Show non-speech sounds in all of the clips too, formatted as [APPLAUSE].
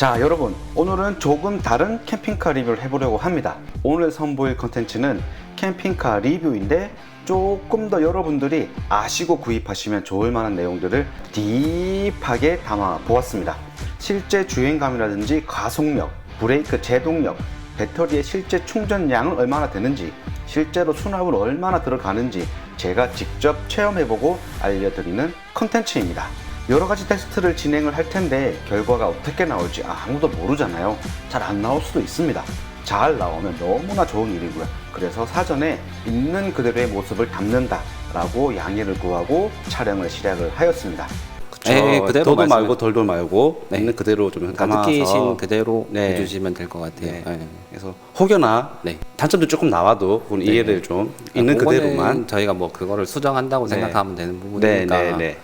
자 여러분 오늘은 조금 다른 캠핑카 리뷰를 해보려고 합니다. 오늘 선보일 컨텐츠는 캠핑카 리뷰인데 조금 더 여러분들이 아시고 구입하시면 좋을 만한 내용들을 딥하게 담아 보았습니다. 실제 주행감이라든지 가속력, 브레이크 제동력, 배터리의 실제 충전량은 얼마나 되는지 실제로 수납을 얼마나 들어가는지 제가 직접 체험해보고 알려드리는 컨텐츠입니다 여러 가지 테스트를 진행을 할 텐데 결과가 어떻게 나올지 아무도 모르잖아요. 잘 안 나올 수도 있습니다. 잘 나오면 너무나 좋은 일이고요. 그래서 사전에 있는 그대로의 모습을 담는다라고 양해를 구하고 촬영을 시작을 하였습니다. 네, 네, 그대로 더도 말씀해- 말고 덜도 말고 네. 있는 그대로 좀 담아서 느끼신 그대로 네. 해주시면 될 것 같아요. 네. 네. 그래서 혹여나 네. 단점도 조금 나와도 그건 이해를 좀 있는 그대로만 저희가 뭐 그거를 수정한다고 네. 생각하면 되는 네, 부분이니까 네, 네.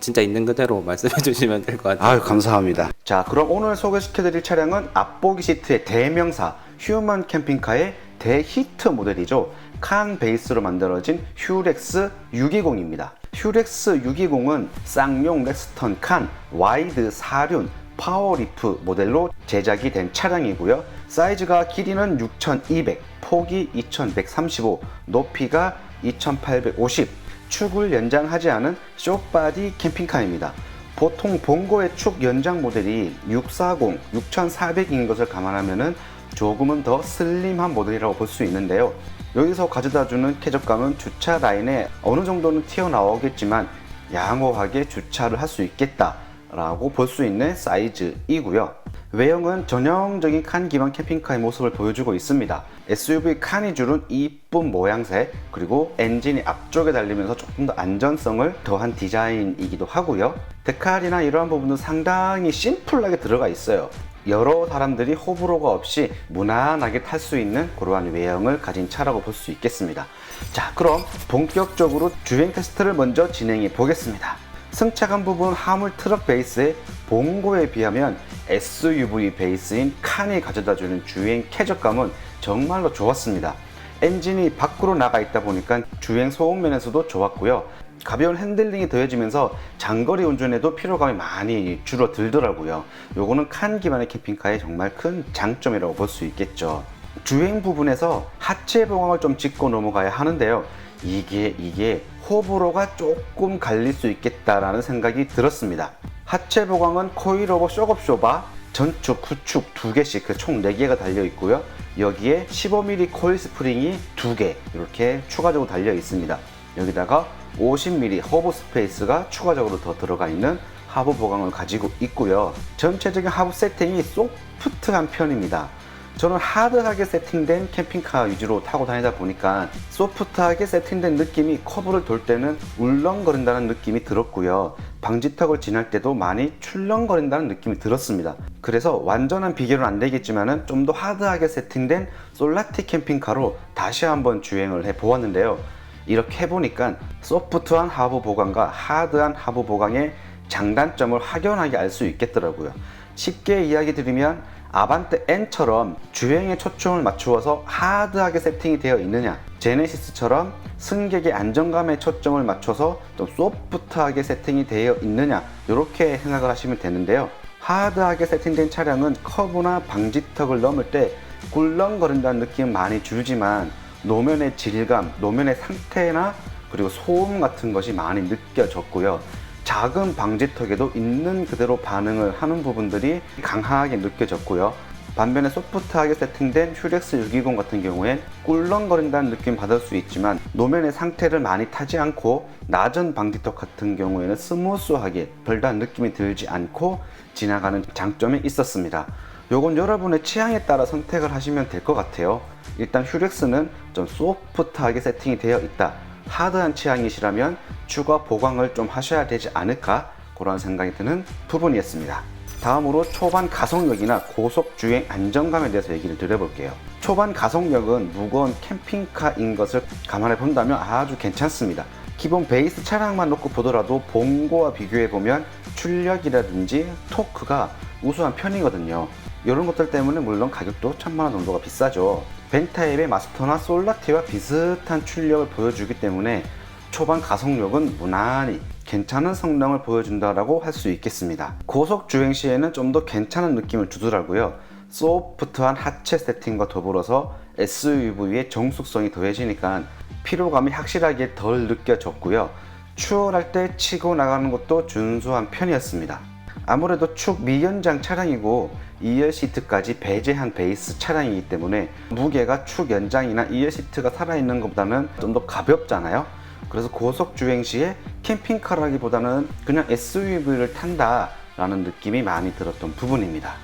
진짜 있는 그대로 [LAUGHS] 말씀해 주시면 될 것 같아요. 아유 감사합니다. 자, 그럼 오늘 소개시켜드릴 차량은 앞보기 시트의 대명사 휴먼 캠핑카의 대히트 모델이죠. 칸 베이스로 만들어진 휴렉스 620입니다. 휴렉스 620은 쌍용 렉스턴 칸 와이드 사륜 파워리프 모델로 제작이 된 차량이고요. 사이즈가 길이는 6200, 폭이 2135, 높이가 2850, 축을 연장하지 않은 쇼바디 캠핑카입니다. 보통 봉고의 축 연장 모델이 640, 6400인 것을 감안하면 조금은 더 슬림한 모델이라고 볼 수 있는데요. 여기서 가져다주는 쾌적감은 주차 라인에 어느 정도는 튀어나오겠지만 양호하게 주차를 할 수 있겠다 라고 볼 수 있는 사이즈이고요. 외형은 전형적인 칸 기반 캠핑카의 모습을 보여주고 있습니다. SUV 칸이 주는 이쁜 모양새 그리고 엔진이 앞쪽에 달리면서 조금 더 안전성을 더한 디자인이기도 하고요. 데칼이나 이러한 부분은 상당히 심플하게 들어가 있어요. 여러 사람들이 호불호가 없이 무난하게 탈 수 있는 그러한 외형을 가진 차라고 볼 수 있겠습니다. 자, 그럼 본격적으로 주행 테스트를 먼저 진행해 보겠습니다. 승차감 부분 화물 트럭 베이스의 봉고에 비하면 SUV 베이스인 칸이 가져다주는 주행 쾌적감은 정말로 좋았습니다. 엔진이 밖으로 나가 있다 보니까 주행 소음 면에서도 좋았고요. 가벼운 핸들링이 더해지면서 장거리 운전에도 피로감이 많이 줄어들더라고요. 요거는 칸 기반의 캠핑카의 정말 큰 장점이라고 볼 수 있겠죠. 주행 부분에서 하체 보강을 좀 짚고 넘어가야 하는데요. 이게 이게 호불호가 조금 갈릴 수 있겠다라는 생각이 들었습니다. 하체 보강은 코일오버 쇼겁쇼바 전축, 후축 두 개씩 그 총 4개가 달려 있고요. 여기에 15mm 코일 스프링이 두개 이렇게 추가적으로 달려 있습니다. 여기다가 50mm 허브 스페이스가 추가적으로 더 들어가 있는 하부 보강을 가지고 있고요. 전체적인 하부 세팅이 소프트한 편입니다. 저는 하드하게 세팅된 캠핑카 위주로 타고 다니다 보니까 소프트하게 세팅된 느낌이 커브를 돌 때는 울렁거린다는 느낌이 들었고요. 방지턱을 지날 때도 많이 출렁거린다는 느낌이 들었습니다. 그래서 완전한 비교는 안 되겠지만은 좀더 하드하게 세팅된 솔라티 캠핑카로 다시 한번 주행을 해 보았는데요. 이렇게 해보니까 소프트한 하부 보강과 하드한 하부 보강의 장단점을 확연하게 알 수 있겠더라고요. 쉽게 이야기 드리면 아반떼 N처럼 주행에 초점을 맞추어서 하드하게 세팅이 되어 있느냐 제네시스처럼 승객의 안정감에 초점을 맞춰서 좀 소프트하게 세팅이 되어 있느냐 이렇게 생각을 하시면 되는데요 하드하게 세팅된 차량은 커브나 방지턱을 넘을 때 꿀렁거린다는 느낌은 많이 줄지만 노면의 질감, 노면의 상태나 그리고 소음 같은 것이 많이 느껴졌고요. 작은 방지턱에도 있는 그대로 반응을 하는 부분들이 강하게 느껴졌고요. 반면에 소프트하게 세팅된 휴렉스 620 같은 경우엔 꿀렁거린다는 느낌 받을 수 있지만 노면의 상태를 많이 타지 않고 낮은 방지턱 같은 경우에는 스무스하게 별다른 느낌이 들지 않고 지나가는 장점이 있었습니다. 요건 여러분의 취향에 따라 선택을 하시면 될 것 같아요. 일단 휴렉스는 좀 소프트하게 세팅이 되어 있다. 하드한 취향이시라면 추가 보강을 좀 하셔야 되지 않을까 그런 생각이 드는 부분이었습니다. 다음으로 초반 가속력이나 고속 주행 안정감에 대해서 얘기를 드려볼게요. 초반 가속력은 무거운 캠핑카인 것을 감안해 본다면 아주 괜찮습니다. 기본 베이스 차량만 놓고 보더라도 봉고와 비교해 보면 출력이라든지 토크가 우수한 편이거든요. 이런 것들 때문에 물론 가격도 천만 원 정도가 비싸죠. 벤타입의 마스터나 솔라티와 비슷한 출력을 보여주기 때문에 초반 가속력은 무난히 괜찮은 성능을 보여준다라고 할 수 있겠습니다. 고속 주행 시에는 좀 더 괜찮은 느낌을 주더라고요. 소프트한 하체 세팅과 더불어서 SUV의 정숙성이 더해지니까 피로감이 확실하게 덜 느껴졌고요. 추월할 때 치고 나가는 것도 준수한 편이었습니다. 아무래도 축 미연장 차량이고 2열 시트까지 배제한 베이스 차량이기 때문에 무게가 축 연장이나 2열 시트가 살아있는 것보다는 좀 더 가볍잖아요. 그래서 고속 주행 시에 캠핑카라기보다는 그냥 SUV를 탄다라는 느낌이 많이 들었던 부분입니다.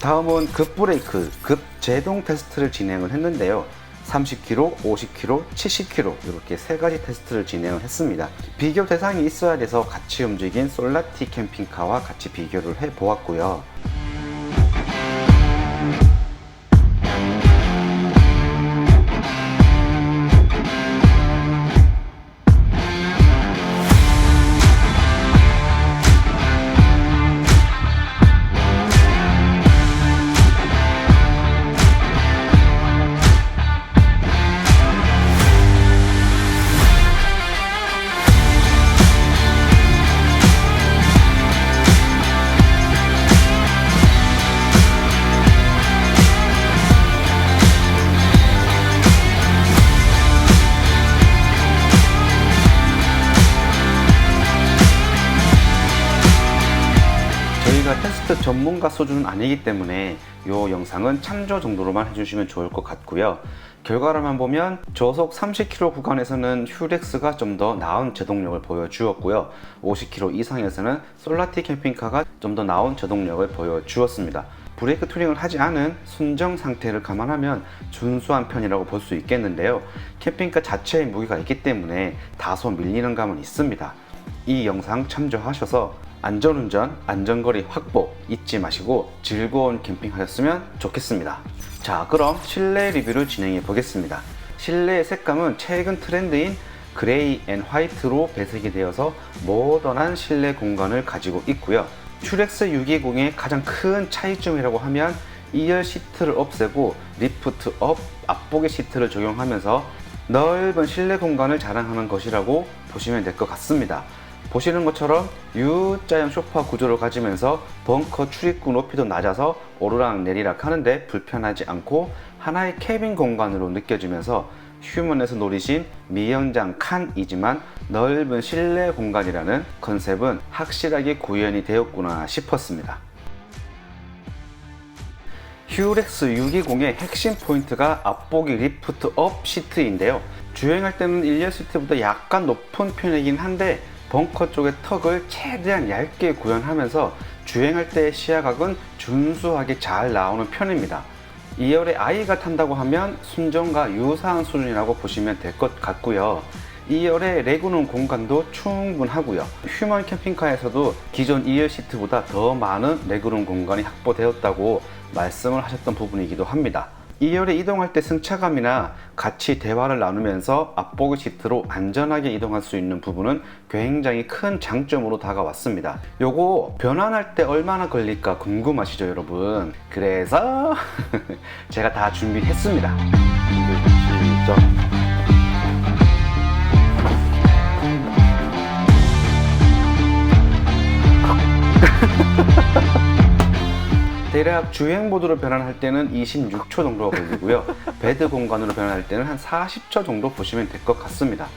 다음은 급 브레이크, 급 제동 테스트를 진행을 했는데요. 30km, 50km, 70km 이렇게 세 가지 테스트를 진행을 했습니다. 비교 대상이 있어야 돼서 같이 움직인 솔라티 캠핑카와 같이 비교를 해 보았고요. 전문가 수준은 아니기 때문에 이 영상은 참조 정도로만 해주시면 좋을 것 같고요. 결과로만 보면 저속 30km 구간에서는 휴렉스가 좀 더 나은 제동력을 보여주었고요. 50km 이상에서는 솔라티 캠핑카가 좀 더 나은 제동력을 보여주었습니다. 브레이크 튜닝을 하지 않은 순정 상태를 감안하면 준수한 편이라고 볼 수 있겠는데요. 캠핑카 자체의 무게가 있기 때문에 다소 밀리는 감은 있습니다. 이 영상 참조하셔서 안전운전, 안전거리 확보 잊지 마시고 즐거운 캠핑 하셨으면 좋겠습니다. 자, 그럼 실내 리뷰를 진행해 보겠습니다. 실내의 색감은 최근 트렌드인 그레이 앤 화이트로 배색이 되어서 모던한 실내 공간을 가지고 있고요. 슈렉스 620의 가장 큰 차이점이라고 하면 2열 시트를 없애고 리프트 업 앞보기 시트를 적용하면서 넓은 실내 공간을 자랑하는 것이라고 보시면 될 것 같습니다. 보시는 것처럼 U자형 소파 구조를 가지면서 벙커 출입구 높이도 낮아서 오르락 내리락 하는데 불편하지 않고 하나의 캐빈 공간으로 느껴지면서 휴먼에서 노리신 미연장 칸이지만 넓은 실내 공간이라는 컨셉은 확실하게 구현이 되었구나 싶었습니다. 휴렉스 620의 핵심 포인트가 앞보기 리프트 업 시트인데요. 주행할 때는 1열 시트보다 약간 높은 편이긴 한데 벙커 쪽의 턱을 최대한 얇게 구현하면서 주행할 때의 시야각은 준수하게 잘 나오는 편입니다. 2열에 아이가 탄다고 하면 순정과 유사한 수준이라고 보시면 될 것 같고요. 2열의 레그룸 공간도 충분하고요. 휴먼 캠핑카에서도 기존 2열 시트보다 더 많은 레그룸 공간이 확보되었다고 말씀을 하셨던 부분이기도 합니다. 2열에 이동할 때 승차감이나 같이 대화를 나누면서 앞보기 시트로 안전하게 이동할 수 있는 부분은 굉장히 큰 장점으로 다가왔습니다. 요거 변환할 때 얼마나 걸릴까 궁금하시죠, 여러분? 그래서 [LAUGHS] 제가 다 준비했습니다. 대략 주행 모드로 변환할 때는 26초 정도가 걸리고요. 베드 공간으로 변환할 때는 한 40초 정도 보시면 될 것 같습니다.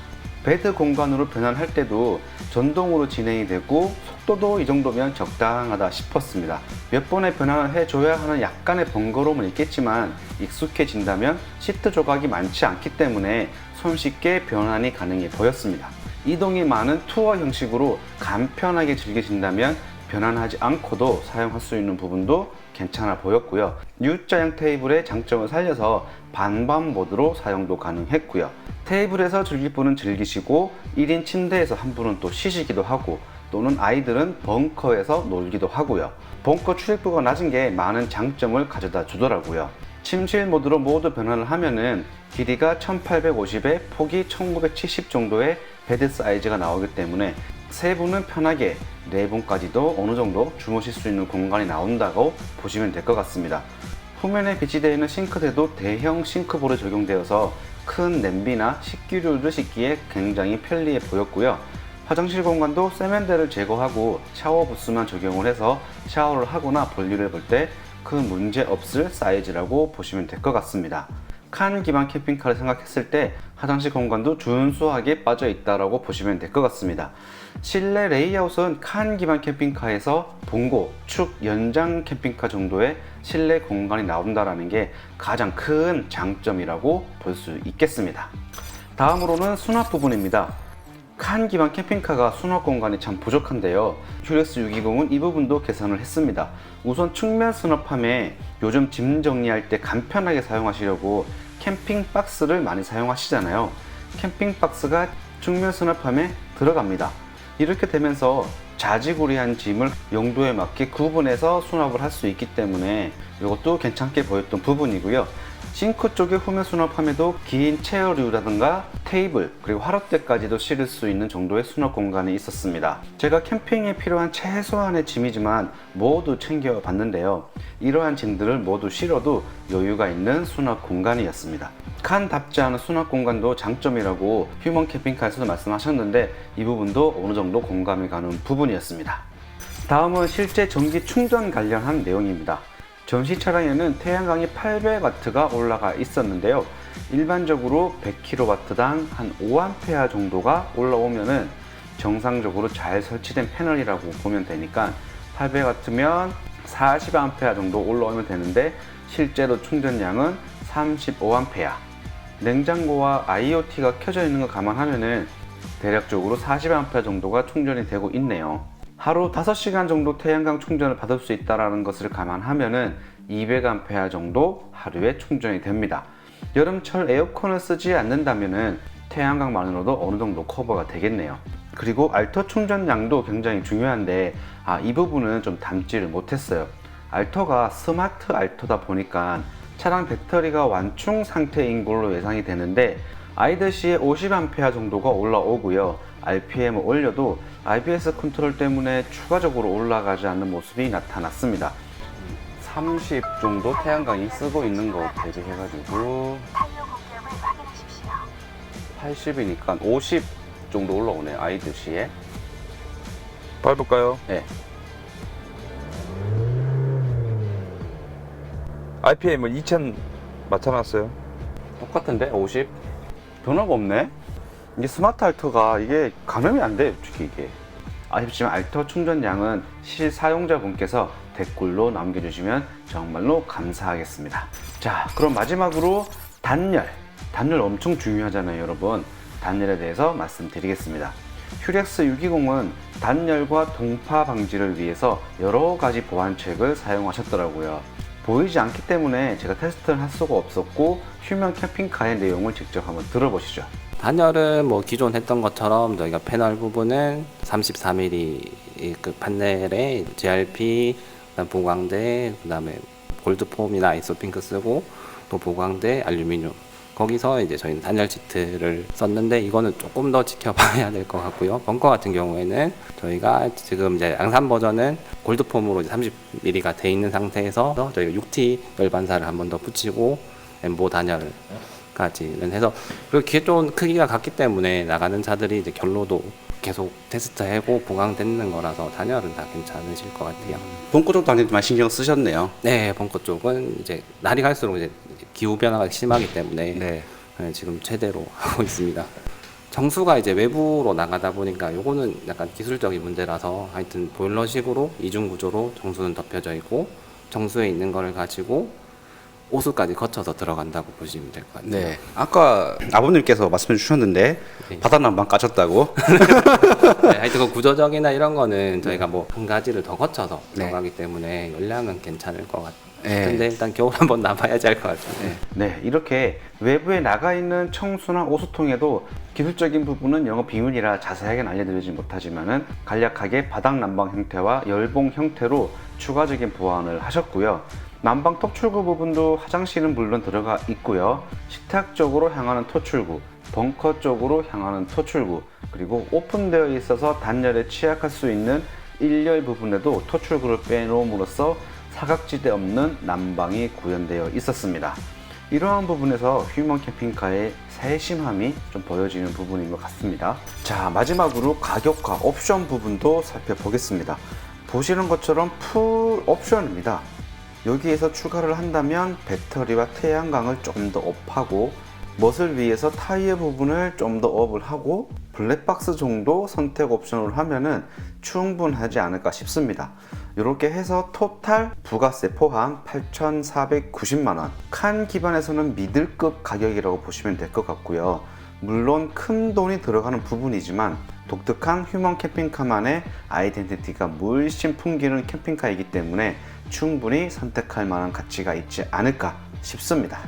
베드 공간으로 변환할 때도 전동으로 진행이 되고 속도도 이 정도면 적당하다 싶었습니다. 몇 번의 변환을 해줘야 하는 약간의 번거로움은 있겠지만 익숙해진다면 시트 조각이 많지 않기 때문에 손쉽게 변환이 가능해 보였습니다. 이동이 많은 투어 형식으로 간편하게 즐기신다면 변환하지 않고도 사용할 수 있는 부분도 괜찮아 보였고요. U자형 테이블의 장점을 살려서 반반 모드로 사용도 가능했고요. 테이블에서 즐길 분은 즐기시고 1인 침대에서 한 분은 또 쉬시기도 하고 또는 아이들은 벙커에서 놀기도 하고요. 벙커 출입구가 낮은 게 많은 장점을 가져다 주더라고요. 침실 모드로 모두 변환을 하면은 길이가 1850에 폭이 1970 정도의 베드 사이즈가 나오기 때문에 세 분은 편하게 네 분까지도 어느 정도 주무실 수 있는 공간이 나온다고 보시면 될 것 같습니다. 후면에 비치되어 있는 싱크대도 대형 싱크볼에 적용되어서 큰 냄비나 식기류를 씻기에 굉장히 편리해 보였고요. 화장실 공간도 세면대를 제거하고 샤워 부스만 적용을 해서 샤워를 하거나 볼일을 볼때 큰 문제 없을 사이즈라고 보시면 될 것 같습니다. 칸 기반 캠핑카를 생각했을 때 화장실 공간도 준수하게 빠져 있다라고 보시면 될 것 같습니다. 실내 레이아웃은 칸 기반 캠핑카에서 봉고, 축, 연장 캠핑카 정도의 실내 공간이 나온다라는 게 가장 큰 장점이라고 볼 수 있겠습니다. 다음으로는 수납 부분입니다. 칸 기반 캠핑카가 수납 공간이 참 부족한데요. 휴렉스 620은 이 부분도 개선을 했습니다. 우선 측면 수납함에 요즘 짐 정리할 때 간편하게 사용하시려고 캠핑 박스를 많이 사용하시잖아요. 캠핑 박스가 측면 수납함에 들어갑니다. 이렇게 되면서 자지구리한 짐을 용도에 맞게 구분해서 수납을 할 수 있기 때문에 이것도 괜찮게 보였던 부분이고요. 싱크 쪽의 후면 수납함에도 긴 체어류라든가 테이블 그리고 화롯대까지도 실을 수 있는 정도의 수납 공간이 있었습니다. 제가 캠핑에 필요한 최소한의 짐이지만 모두 챙겨 봤는데요. 이러한 짐들을 모두 실어도 여유가 있는 수납 공간이었습니다. 칸답지 않은 수납 공간도 장점이라고 휴먼 캠핑카에서도 말씀하셨는데 이 부분도 어느 정도 공감이 가는 부분이었습니다. 다음은 실제 전기 충전 관련한 내용입니다. 전시 차량에는 태양광이 800W가 올라가 있었는데요. 일반적으로 100kW당 한 5A 정도가 올라오면은 정상적으로 잘 설치된 패널이라고 보면 되니까 800W면 40A 정도 올라오면 되는데 실제로 충전량은 35A. 냉장고와 IoT가 켜져 있는 거 감안하면은 대략적으로 40A 정도가 충전이 되고 있네요. 하루 5시간 정도 태양광 충전을 받을 수 있다는 것을 감안하면은 200A 정도 하루에 충전이 됩니다. 여름철 에어컨을 쓰지 않는다면은 태양광만으로도 어느 정도 커버가 되겠네요. 그리고 알터 충전량도 굉장히 중요한데 아, 이 부분은 좀 담지를 못했어요. 알터가 스마트 알터다 보니까 차량 배터리가 완충 상태인 걸로 예상이 되는데 아이들 시에 50A 정도가 올라오고요. RPM을 올려도 IBS 컨트롤 때문에 추가적으로 올라가지 않는 모습이 나타났습니다. 30 정도 태양광이 쓰고 있는 거 대비해가지고 80이니까 50 정도 올라오네 아이들 시에. 밟을까요? 네. RPM은 2000 맞춰놨어요. 똑같은데 50 변화가 없네 이게 스마트 알터가 이게 가늠이 안돼 솔직히 이게. 아쉽지만 알터 충전량은 실사용자분께서 댓글로 남겨주시면 정말로 감사하겠습니다. 자 그럼 마지막으로 단열. 단열 엄청 중요하잖아요 여러분. 단열에 대해서 말씀드리겠습니다. 휴렉스 620은 단열과 동파 방지를 위해서 여러 가지 보안책을 사용하셨더라고요. 보이지 않기 때문에 제가 테스트를 할 수가 없었고 휴면 캠핑카의 내용을 직접 한번 들어보시죠. 단열은 뭐 기존 했던 것처럼 저희가 패널 부분은 34mm 그 판넬에 GRP, 그다음 보강대, 그다음에 골드폼이나 아이소핑크 쓰고 또 보강대, 알루미늄 거기서 이제 저희는 단열 시트를 썼는데 이거는 조금 더 지켜봐야 될 것 같고요. 벙커 같은 경우에는 저희가 지금 이제 양산 버전은 골드폼으로 30mm가 돼 있는 상태에서 저희가 6T 열반사를 한 번 더 붙이고 엠보 단열 까지는 해서 그리고 기존 크기가 같기 때문에 나가는 차들이 이제 결로도 계속 테스트하고 보강되는 거라서 단열은 다 괜찮으실 것 같아요. 벙커 쪽 다니지만 신경 쓰셨네요. 네, 벙커 쪽은 이제 날이 갈수록 이제 기후 변화가 심하기 때문에 네. 네, 지금 최대로 [LAUGHS] 하고 있습니다. 정수가 이제 외부로 나가다 보니까 요거는 약간 기술적인 문제라서 하여튼 보일러식으로 이중 구조로 정수는 덮여져 있고 정수에 있는 거를 가지고 오수까지 거쳐서 들어간다고 보시면 될 것 같아요. 네. 아까 아버님께서 말씀해 주셨는데 네. 바닥난방 까졌다고. [LAUGHS] 네, 하여튼 그 구조적이나 이런 거는 저희가 뭐 한 가지를 더 거쳐서 네. 들어가기 때문에 열량은 괜찮을 것 같아요. 네. 근데 일단 겨울 한번 나봐야지 알것 같아요. 네, 이렇게 외부에 나가 있는 청수나 오수통에도 기술적인 부분은 영업 비밀이라 자세하게는 알려드리지 못하지만은 간략하게 바닥 난방 형태와 열봉 형태로 추가적인 보완을 하셨고요. 난방 토출구 부분도 화장실은 물론 들어가 있고요. 식탁 쪽으로 향하는 토출구, 벙커 쪽으로 향하는 토출구, 그리고 오픈되어 있어서 단열에 취약할 수 있는 일열 부분에도 토출구를 빼놓음으로써 사각지대 없는 난방이 구현되어 있었습니다. 이러한 부분에서 휴먼 캠핑카의 세심함이 좀 보여지는 부분인 것 같습니다. 자, 마지막으로 가격과 옵션 부분도 살펴보겠습니다. 보시는 것처럼 풀 옵션입니다. 여기에서 추가를 한다면 배터리와 태양광을 조금 더 업하고 멋을 위해서 타이어 부분을 좀 더 업을 하고 블랙박스 정도 선택 옵션을 하면은 충분하지 않을까 싶습니다. 이렇게 해서 토탈 부가세 포함 8,490만원. 칸 기반에서는 미들급 가격이라고 보시면 될 것 같고요. 물론 큰 돈이 들어가는 부분이지만 독특한 휴먼 캠핑카만의 아이덴티티가 물씬 풍기는 캠핑카이기 때문에 충분히 선택할 만한 가치가 있지 않을까 싶습니다.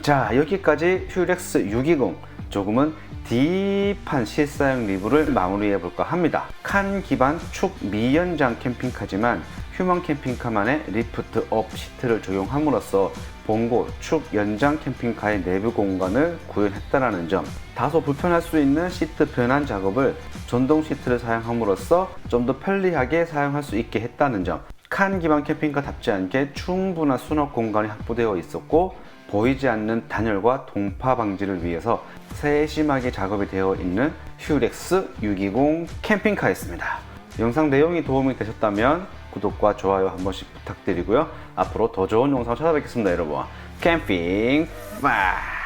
자 여기까지 휴렉스 620 조금은 딥한 실사용 리뷰를 마무리해 볼까 합니다. 칸 기반 축 미연장 캠핑카지만 휴먼 캠핑카만의 리프트 업 시트를 적용함으로써 봉고 축 연장 캠핑카의 내부 공간을 구현했다는 점 다소 불편할 수 있는 시트 변환 작업을 전동 시트를 사용함으로써 좀 더 편리하게 사용할 수 있게 했다는 점 칸 기반 캠핑카 답지 않게 충분한 수납 공간이 확보되어 있었고 보이지 않는 단열과 동파 방지를 위해서 세심하게 작업이 되어 있는 휴렉스 620 캠핑카였습니다. 영상 내용이 도움이 되셨다면 구독과 좋아요 한 번씩 부탁드리고요. 앞으로 더 좋은 영상 찾아뵙겠습니다, 여러분. 캠핑 파!